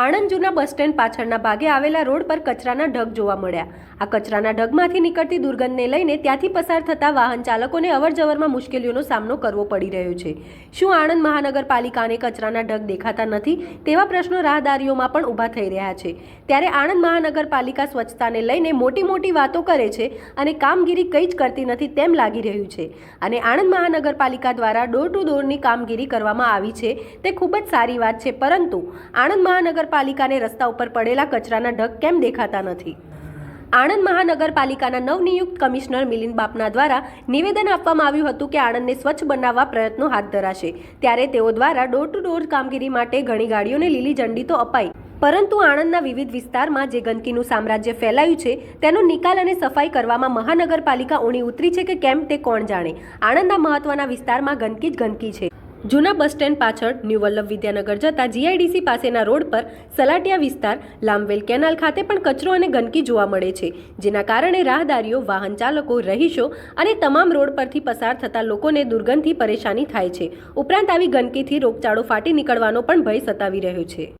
આણંદ જૂના bus stand પાછળના ભાગે આવેલા રોડ પર કચરાના ઢગ જોવા મળ્યા. આ કચરાના ઢગમાંથી નીકળતી દુર્ગંધને લઈને ત્યાંથી પસાર થતા વાહન ચાલકોને અવરજવરમાં મુશ્કેલીઓનો સામનો કરવો પડી રહ્યો છે. શું આણંદ મહાનગરપાલિકાને કચરાના ઢગ દેખાતા નથી તેવા પ્રશ્નો રાહદારીઓમાં પણ ઊભા થઈ રહ્યા છે. ત્યારે આણંદ મહાનગરપાલિકા સ્વચ્છતાને લઈને મોટી મોટી વાતો કરે છે અને કામગીરી કંઈ જ કરતી નથી તેમ લાગી રહ્યું છે. અને આણંદ મહાનગરપાલિકા દ્વારા ડોર ટુ ડોરની કામગીરી કરવામાં આવી છે તે ખૂબ જ સારી વાત છે. પરંતુ આણંદ મહાનગરપાલિકાને રસ્તા ઉપર પડેલા કચરાના ઢગ કેમ દેખાતા નથી? આણંદ મહાનગરપાલિકાના નવનિયુક્ત કમિશનર મિલિંદ બાપના દ્વારા નિવેદન આપવામાં આવ્યું હતું કે આણંદને સ્વચ્છ બનાવવા પ્રયત્નો હાથ ધરાશે. ત્યારે તેઓ દ્વારા ડોર ટુ ડોર કામગીરી માટે ઘણી ગાડીઓને લીલી ઝંડી તો અપાઈ. પરંતુ આણંદના વિવિધ વિસ્તારમાં જે ગંદકીનું સામ્રાજ્ય ફેલાયું છે, તેનો નિકાલ અને સફાઈ કરવામાં મહાનગરપાલિકા ઊણી ઉતરી છે કે કેમ તે કોણ જાણે. આણંદના મહત્વના વિસ્તારમાં ગંદકી જ ગંદકી છે. જૂના બસ સ્ટેન્ડ પાછળ ન્યૂ વલ્લભ વિદ્યાનગર જતા જીઆઈડીસી પાસેના રોડ પર સલાટિયા વિસ્તાર લાંબવેલ કેનાલ ખાતે પણ કચરો અને ગંદકી જોવા મળે છે, જેના કારણે રાહદારીઓ, વાહન ચાલકો, રહીશો અને તમામ રોડ પરથી પસાર થતા લોકોને દુર્ગંધથી પરેશાની થાય છે. ઉપરાંત આવી ગંદકીથી રોગચાળો ફાટી નીકળવાનો પણ ભય સતાવી રહ્યો છે.